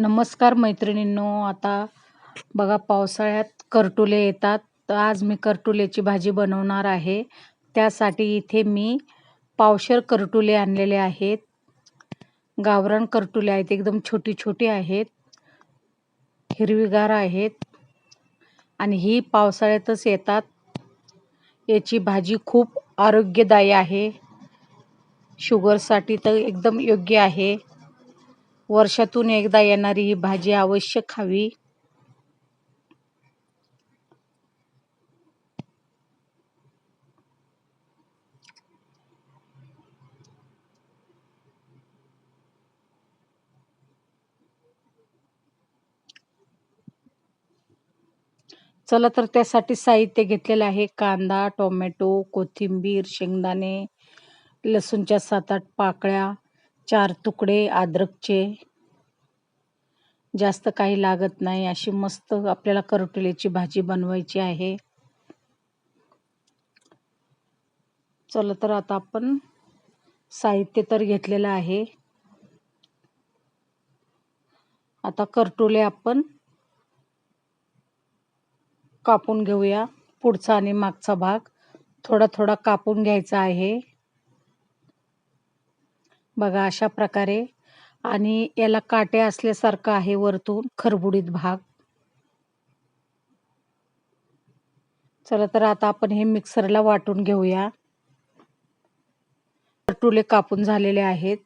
नमस्कार मैत्रिणींनो आता बघा पावसाळ्यात करटुले येतात. तर आज मी करटुल्याची भाजी बनवणार आहे. त्यासाठी इथे मी पावशर करटुले आणलेले आहेत. गावरान करटुले आहेत एकदम छोटी छोटी आहेत. हिरवीगार आहेत. आणि ही पावसाळ्यातच येतात. याची भाजी खूप आरोग्यदायी आहे. शुगरसाठी तर एकदम योग्य आहे. वर्षातून एकदा येणारी ही भाजी अवश्य खावी. चला तर त्यासाठी साहित्य घेतलेलं आहे. कांदा टोमॅटो कोथिंबीर शेंगदाणे लसूणच्या सात आठ पाकळ्या चार तुकडे अद्रकचे जास्त काही लागत नाही. अशी मस्त आपल्याला करटुल्याची भाजी बनवायची आहे. चला तर आता आपण साहित्य तर घेतलेलं आहे. आता करटुले आपण कापून घेऊया. पुढचा आणि मागचा भाग थोडा थोडा कापून घ्यायचा आहे. बघा अशा प्रकारे. आणि याला काटे असल्यासारखं आहे वरतून खरबुडीत भाग. चला तर आता आपण हे मिक्सरला वाटून घेऊया. टुले कापून झालेले आहेत.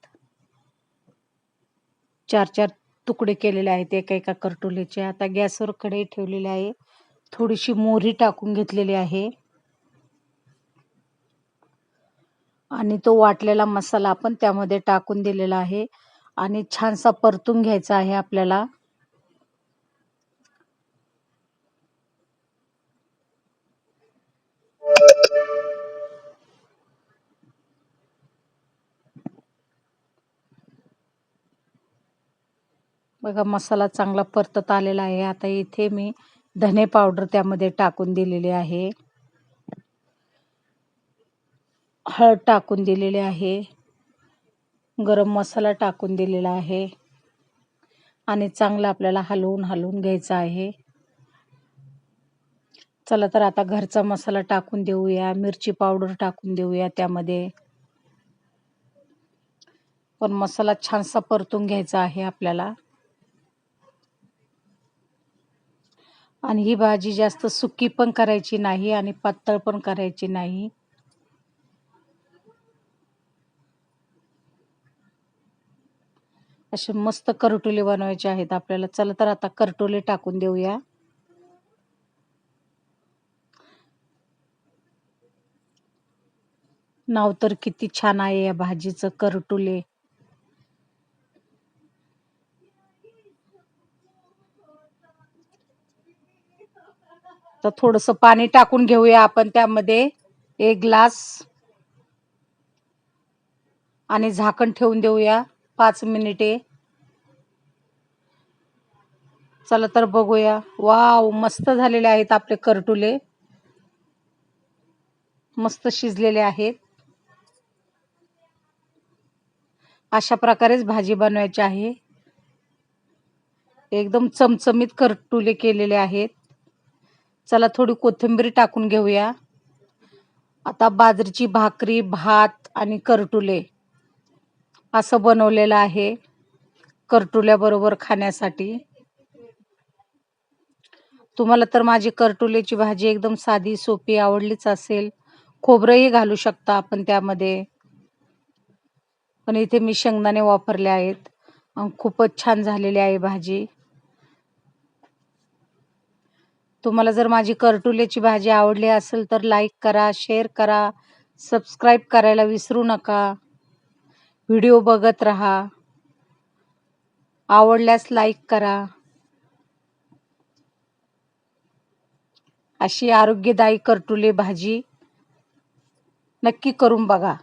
चार चार तुकडे केलेले आहेत एका एका करटुलेचे. आता गॅसवर कढई ठेवलेली आहे. थोडीशी मोहरी टाकून घेतलेली आहे. आणि तो वाटलेला मसाला आपण त्यामध्ये टाकून दिलेला आहे. आणि छानसा परतून घ्यायचा आहे आपल्याला. बघा मसाला चांगला परतत आलेला आहे. आता इथे मी धने पावडर त्यामध्ये टाकून दिलेली आहे. हळद टाकून दिलेली आहे. गरम मसाला टाकून दिलेला आहे. आणि चांगलं आपल्याला हलवून हलवून घ्यायचं आहे. चला तर आता घरचा मसाला टाकून देऊया. मिरची पावडर टाकून देऊया त्यामध्ये. पण मसाला छानसा परतून घ्यायचा आहे आपल्याला. आणि ही भाजी जास्त सुकी पण करायची नाही आणि पातळ पण करायची नाही. असे मस्त करटुले बनवायचे आहेत आपल्याला. चला तर आता करटुले टाकून देऊया. नाव तर किती छान आहे या भाजीचं करटुले. तर थोडस पाणी टाकून घेऊया आपण त्यामध्ये. एक ग्लास. आणि झाकण ठेवून देऊया. पाच मिनिटे. चला तर बघूया. वाव मस्त झालेले आहेत आपले करटुले. मस्त शिजलेले आहेत. अशा प्रकारेच भाजी बनवायची आहे. एकदम चमचमीत करटुले केलेले आहेत. चला थोडी कोथिंबीर टाकून घेऊया. आता बाजरीची भाकरी भात आणि करटुले. असं बनवलेलं आहे करटुल्याबरोबर खाण्यासाठी. तुम्हाला तर माझी करटुल्याची भाजी एकदम साधी सोपी आवडलीच असेल. खोबरंही घालू शकता आपण त्यामध्ये. पण इथे मी शेंगदाणे वापरले आहेत. खूपच छान झालेली आहे भाजी. तुम्हाला जर माझी करटुल्याची भाजी आवडली असेल तर लाईक करा शेअर करा सबस्क्राईब करायला विसरू नका. व्हिडिओ बघत राहा. आवडल्यास लाईक करा. अशी आरोग्यदायी करटुले भाजी नक्की करून बघा.